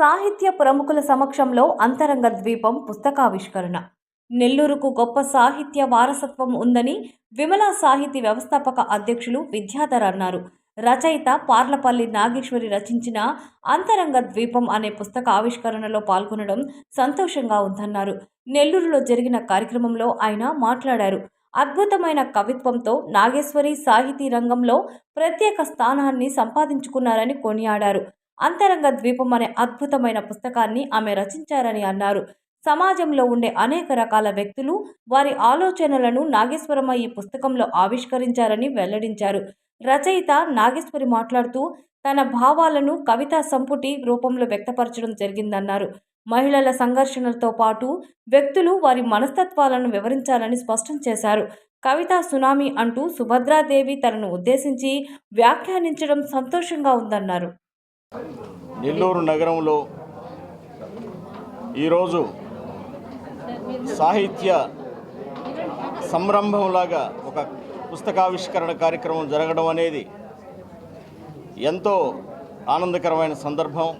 సాహిత్య ప్రముఖుల సమక్షంలో అంతరంగ ద్వీపం పుస్తకావిష్కరణ. నెల్లూరుకు గొప్ప సాహిత్య వారసత్వం ఉందని విమలా సాహితీ వ్యవస్థాపక అధ్యక్షులు విద్యాధర్ అన్నారు. రచయిత పార్లపల్లి నాగేశ్వరి రచించిన అంతరంగ ద్వీపం అనే పుస్తక ఆవిష్కరణలో పాల్గొనడం సంతోషంగా ఉందన్నారు. నెల్లూరులో జరిగిన కార్యక్రమంలో ఆయన మాట్లాడారు. అద్భుతమైన కవిత్వంతో నాగేశ్వరి సాహితీ రంగంలో ప్రత్యేక స్థానాన్ని సంపాదించుకున్నారని కొనియాడారు. అంతరంగ ద్వీపం అనే అద్భుతమైన పుస్తకాన్ని ఆమె రచించారని అన్నారు. సమాజంలో ఉండే అనేక రకాల వ్యక్తులు వారి ఆలోచనలను నాగేశ్వరమ్మ ఈ పుస్తకంలో ఆవిష్కరించారని వెల్లడించారు. రచయిత నాగేశ్వరి మాట్లాడుతూ తన భావాలను కవితా సంపుటి రూపంలో వ్యక్తపరచడం జరిగిందన్నారు. మహిళల సంఘర్షణలతో పాటు వ్యక్తులు వారి మనస్తత్వాలను వివరించాలని స్పష్టం చేశారు. కవిత సునామీ అంటూ సుభద్రాదేవి తనను ఉద్దేశించి వ్యాఖ్యానించడం సంతోషంగా ఉందన్నారు. నెల్లూరు నగరంలో ఈరోజు సాహిత్య సంరంభంలాగా ఒక పుస్తకావిష్కరణ కార్యక్రమం జరగడం అనేది ఎంతో ఆనందకరమైన సందర్భం.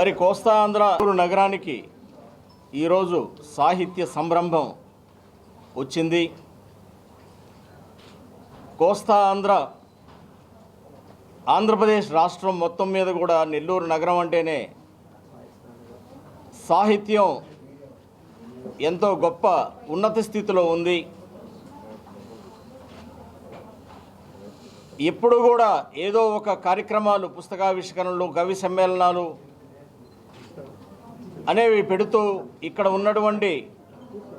మరి కోస్తాంధ్ర నగరానికి ఈరోజు సాహిత్య సంరంభం వచ్చింది. కోస్తా ఆంధ్ర ఆంధ్రప్రదేశ్ రాష్ట్రం మొత్తం మీద కూడా నెల్లూరు నగరం అంటేనే సాహిత్యం ఎంతో గొప్ప ఉన్నత స్థితిలో ఉంది. ఎప్పుడు కూడా ఏదో ఒక కార్యక్రమాలు పుస్తకావిష్కరణలు కవి సమ్మేళనాలు అనేవి పెడుతూ ఇక్కడ ఉన్నటువంటి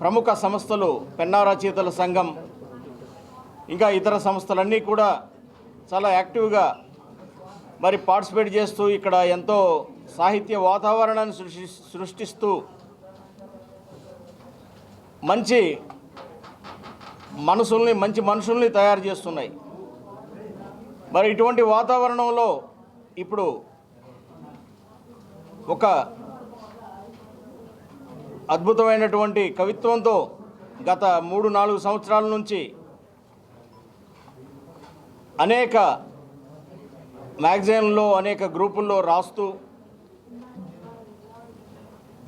ప్రముఖ సంస్థలు పెన్నా రచయితల సంఘం ఇంకా ఇతర సంస్థలన్నీ కూడా చాలా యాక్టివ్గా మరి పార్టిసిపేట్ చేస్తూ ఇక్కడ ఎంతో సాహిత్య వాతావరణాన్ని సృష్టి సృష్టిస్తూ మంచి మనసుల్ని మంచి మనుషుల్ని తయారు చేస్తున్నాయి. మరి ఇటువంటి వాతావరణంలో ఇప్పుడు ఒక అద్భుతమైనటువంటి కవిత్వంతో గత మూడు నాలుగు సంవత్సరాల నుంచి అనేక మ్యాగజైన్లో అనేక గ్రూపుల్లో రాస్తూ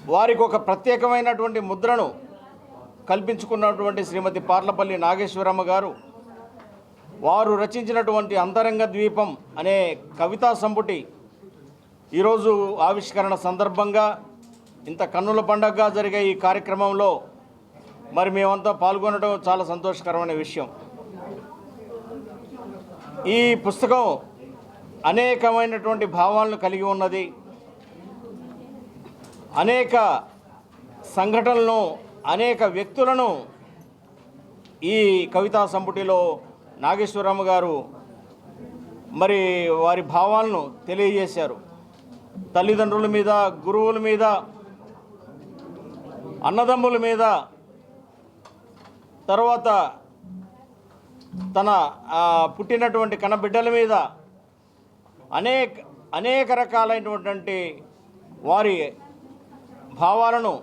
వారికి ఒక ప్రత్యేకమైనటువంటి ముద్రను కల్పించుకున్నటువంటి శ్రీమతి పార్లపల్లి నాగేశ్వరమ్మ గారు వారు రచించినటువంటి అంతరంగ ద్వీపం అనే కవితా సంపుటి ఈరోజు ఆవిష్కరణ సందర్భంగా ఇంత కన్నుల పండగగా జరిగే ఈ కార్యక్రమంలో మరి మేమంతా పాల్గొనడం చాలా సంతోషకరమైన విషయం. ఈ పుస్తకం అనేకమైనటువంటి భావాలను కలిగి ఉన్నది. అనేక సంఘటనలను అనేక వ్యక్తులను ఈ కవితా సంపుటిలో నాగేశ్వరమ్మ గారు మరి వారి భావాలను తెలియజేశారు. తల్లిదండ్రుల మీద గురువుల మీద అన్నదమ్ముల మీద తర్వాత తన పుట్టినటువంటి కనబిడ్డల మీద అనేక అనేక రకాలైనటువంటి వారి భావాలను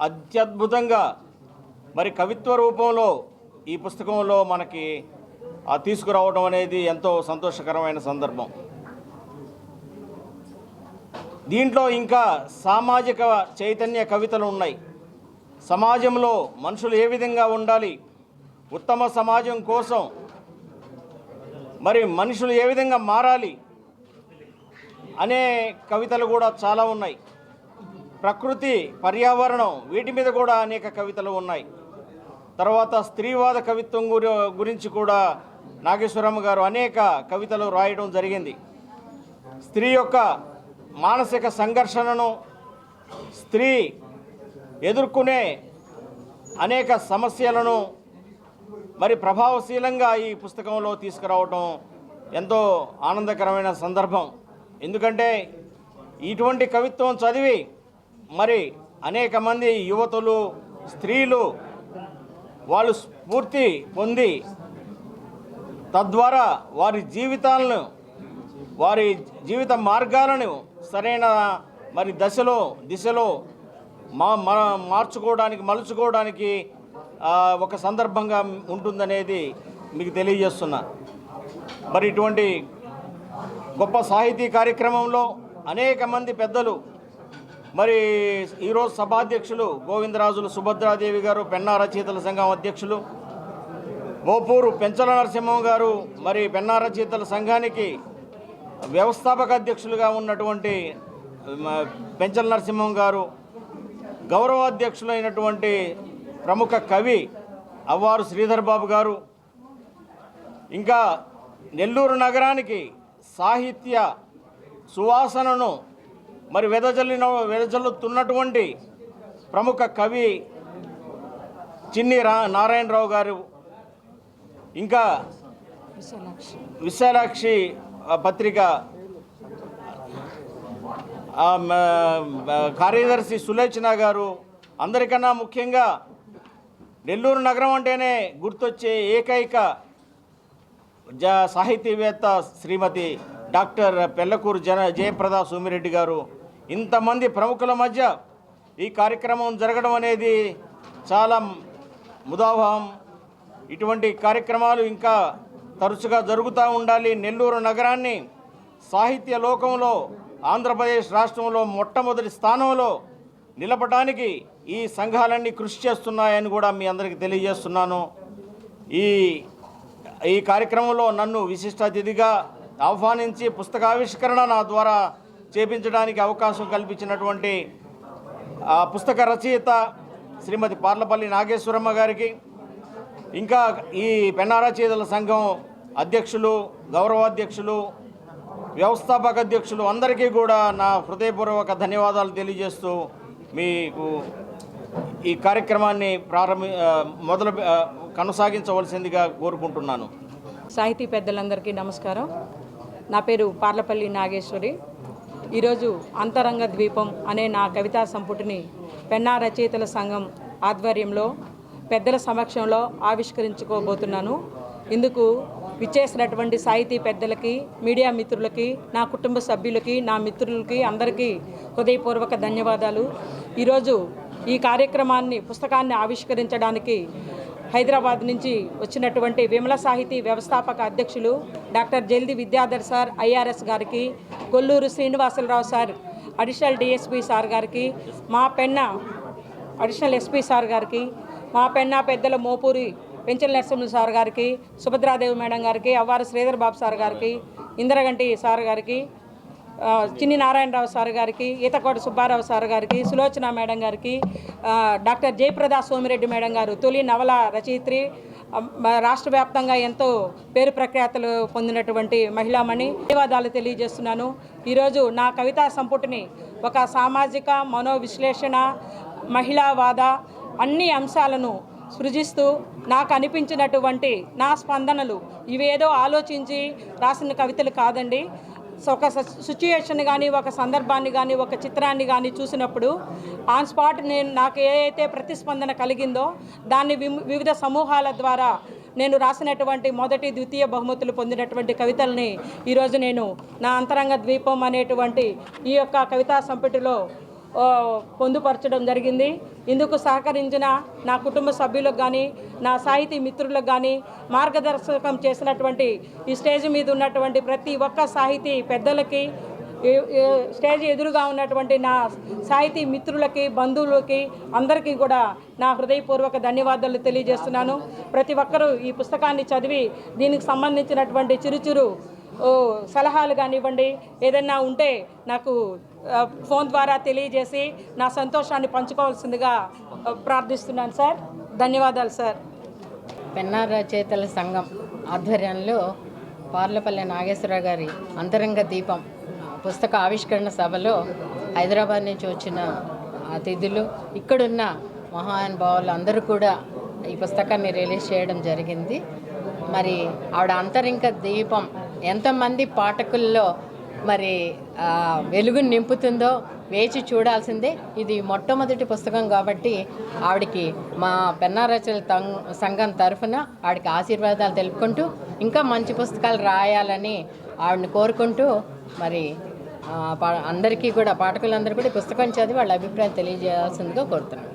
అత్యద్భుతంగా మరి కవిత్వ రూపంలో ఈ పుస్తకంలో మనకి ఆ, తీసుకురావడం అనేది ఎంతో సంతోషకరమైన సందర్భం. దీంట్లో ఇంకా సామాజిక చైతన్య కవితలు ఉన్నాయి. సమాజంలో మనుషులు ఏ విధంగా ఉండాలి? ఉత్తమ సమాజం కోసం మరి మనుషులు ఏ విధంగా మారాలి? అనే కవితలు కూడా చాలా ఉన్నాయి. ప్రకృతి పర్యావరణం వీటి మీద కూడా అనేక కవితలు ఉన్నాయి. తర్వాత స్త్రీవాద కవిత్వం గురి గురించి కూడా నాగేశ్వరమ్మ గారు అనేక కవితలు రాయడం జరిగింది. స్త్రీ యొక్క మానసిక సంఘర్షణను స్త్రీ ఎదుర్కొనే అనేక సమస్యలను మరి ప్రభావశీలంగా ఈ పుస్తకంలో తీసుకురావటం ఎంతో ఆనందకరమైన సందర్భం. ఎందుకంటే ఇటువంటి కవిత్వం చదివి మరి అనేక మంది యువతులు స్త్రీలు వాళ్ళు స్ఫూర్తి పొంది తద్వారా వారి జీవితాలను వారి జీవిత మార్గాలను సరైన మరి దశలో దిశలో మా మార్చుకోవడానికి మలుచుకోవడానికి ఒక సందర్భంగా ఉంటుందనేది మీకు తెలియజేస్తున్నా. మరి ఇటువంటి గొప్ప సాహితీ కార్యక్రమంలో అనేక మంది పెద్దలు మరి ఈరోజు సభాధ్యక్షులు గోవిందరాజులు సుభద్రాదేవి గారు పెన్నా రచయితల సంఘం అధ్యక్షులు మోపూరు పెంచల నరసింహం గారు మరి పెన్నా రచయితల సంఘానికి వ్యవస్థాపక అధ్యక్షులుగా ఉన్నటువంటి పెంచల నరసింహం గారు గౌరవాధ్యక్షులైనటువంటి ప్రముఖ కవి అవ్వారు శ్రీధర్ బాబు గారు ఇంకా నెల్లూరు నగరానికి సాహిత్య సువాసనను మరి వెదజల్లిన వెదజల్లుతున్నటువంటి ప్రముఖ కవి చిన్ని రా నారాయణరావు గారు ఇంకా విశాలాక్షి పత్రిక కార్యదర్శి సులోచన గారు అందరికన్నా ముఖ్యంగా నెల్లూరు నగరం అంటేనే గుర్తొచ్చే ఏకైక సాహితీవేత్త శ్రీమతి డాక్టర్ పెళ్ళకూరు జన జయప్రద సోమిరెడ్డి గారు. ఇంతమంది ప్రముఖుల మధ్య ఈ కార్యక్రమం జరగడం అనేది చాలా ముదావహం. ఇటువంటి కార్యక్రమాలు ఇంకా తరచుగా జరుగుతూ ఉండాలి. నెల్లూరు నగరాన్ని సాహిత్య లోకంలో ఆంధ్రప్రదేశ్ రాష్ట్రంలో మొట్టమొదటి స్థానంలో నిలపడానికి ఈ సంఘాలన్నీ కృషి చేస్తున్నాయని కూడా మీ అందరికీ తెలియజేస్తున్నాను. ఈ ఈ కార్యక్రమంలో నన్ను విశిష్ట అతిథిగా ఆహ్వానించి పుస్తకావిష్కరణ నా ద్వారా చేపించడానికి అవకాశం కల్పించినటువంటి పుస్తక రచయిత శ్రీమతి పార్లపల్లి నాగేశ్వరమ్మ గారికి ఇంకా ఈ పెన్నారచయితల సంఘం అధ్యక్షులు గౌరవాధ్యక్షులు వ్యవస్థాపక అధ్యక్షులు అందరికీ కూడా నా హృదయపూర్వక ధన్యవాదాలు తెలియజేస్తూ మీకు ఈ కార్యక్రమాన్ని ప్రారంభి మొదలు కొనసాగించవలసిందిగా కోరుకుంటున్నాను. సాహితీ పెద్దలందరికీ నమస్కారం. నా పేరు పార్లపల్లి నాగేశ్వరి. ఈరోజు అంతరంగ ద్వీపం అనే నా కవితా సంపుటిని పెన్నా రచయితల సంఘం ఆధ్వర్యంలో పెద్దల సమక్షంలో ఆవిష్కరించుకోబోతున్నాను. ఇందుకు విచ్చేసినటువంటి సాహితీ పెద్దలకి మీడియా మిత్రులకి నా కుటుంబ సభ్యులకి నా మిత్రులకి అందరికీ హృదయపూర్వక ధన్యవాదాలు. ఈరోజు ఈ కార్యక్రమాన్ని పుస్తకాన్ని ఆవిష్కరించడానికి హైదరాబాద్ నుంచి వచ్చినటువంటి విమల సాహితీ వ్యవస్థాపక అధ్యక్షులు డాక్టర్ జల్ది విద్యాధర్ సార్ ఐఆర్ఎస్ గారికి Kolluru Srinivasalarao sir additional DSP sir గారికి మా పెన్న అడిషనల్ ఎస్పీ సార్ గారికి మా పెన్న పెద్దల మోపూరి పెంచల నరసింహ సార్ గారికి సుభద్రాదేవి మేడం గారికి అవ్వారు శ్రీధర్ బాబు సార్ గారికి ఇందిరగంటి సార్ గారికి చిన్ని నారాయణరావు సార్ గారికి ఈతకోట సుబ్బారావు సార్ గారికి సులోచన మేడం గారికి డాక్టర్ జయప్రదా సోమిరెడ్డి మేడం గారు తొలి నవల రచయిత్రి రాష్ట్ర వ్యాప్తంగా ఎంతో పేరు ప్రఖ్యాతలు పొందినటువంటి మహిళామణి. ధన్యవాదాలు తెలియజేస్తున్నాను. ఈరోజు నా కవితా సంపుటిని ఒక సామాజిక మనోవిశ్లేషణ మహిళావాద అన్ని అంశాలను సృజిస్తూ నాకు అనిపించినటువంటి నా స్పందనలు ఇవేదో ఆలోచించి రాసిన కవితలు కాదండి. ఒక సిచ్యుయేషన్ కానీ ఒక సందర్భాన్ని కానీ ఒక చిత్రాన్ని కానీ చూసినప్పుడు ఆన్ స్పాట్ నేను నాకు ఏ ప్రతిస్పందన కలిగిందో దాన్ని వివిధ సమూహాల ద్వారా నేను రాసినటువంటి మొదటి ద్వితీయ బహుమతులు పొందినటువంటి కవితల్ని ఈరోజు నేను నా అంతరంగ ద్వీపం అనేటువంటి ఈ యొక్క కవితా సంపుటిలో పొందుపరచడం జరిగింది. ఇందుకు సహకరించిన నా కుటుంబ సభ్యులకు కానీ నా సాహితీ మిత్రులకు కానీ మార్గదర్శకం చేసినటువంటి ఈ స్టేజ్ మీద ఉన్నటువంటి ప్రతి ఒక్క సాహితీ పెద్దలకి స్టేజ్ ఎదురుగా ఉన్నటువంటి నా సాహితీ మిత్రులకి బంధువులకి అందరికీ కూడా నా హృదయపూర్వక ధన్యవాదాలు తెలియజేస్తున్నాను. ప్రతి ఒక్కరూ ఈ పుస్తకాన్ని చదివి దీనికి సంబంధించినటువంటి చిరుచిరు సలహాలు కానివ్వండి ఏదన్నా ఉంటే నాకు ఫోన్ ద్వారా తెలియజేసి నా సంతోషాన్ని పంచుకోవాల్సిందిగా ప్రార్థిస్తున్నాను సార్. ధన్యవాదాలు సార్. పెన్నా రచయితల సంఘం ఆధ్వర్యంలో పార్లపల్లి నాగేశ్వరరావు గారి అంతరంగ దీపం పుస్తక ఆవిష్కరణ సభలో హైదరాబాద్ నుంచి వచ్చిన అతిథులు ఇక్కడున్న మహానుభావులు అందరూ కూడా ఈ పుస్తకాన్ని రిలీజ్ చేయడం జరిగింది. మరి ఆవిడ అంతరింక దీపం ఎంతమంది పాఠకుల్లో మరి వెలుగును నింపుతుందో వేచి చూడాల్సిందే. ఇది మొట్టమొదటి పుస్తకం కాబట్టి ఆవిడకి మా పెన్నారచల సంఘం తరఫున ఆవిడకి ఆశీర్వాదాలు తెలుపుకుంటూ ఇంకా మంచి పుస్తకాలు రాయాలని ఆవిడని కోరుకుంటూ మరి పా- అందరికీ కూడా పాఠకులందరూ కూడా పుస్తకం చదివి వాళ్ళ అభిప్రాయం తెలియజేయాల్సిందిగా కోరుతున్నాను.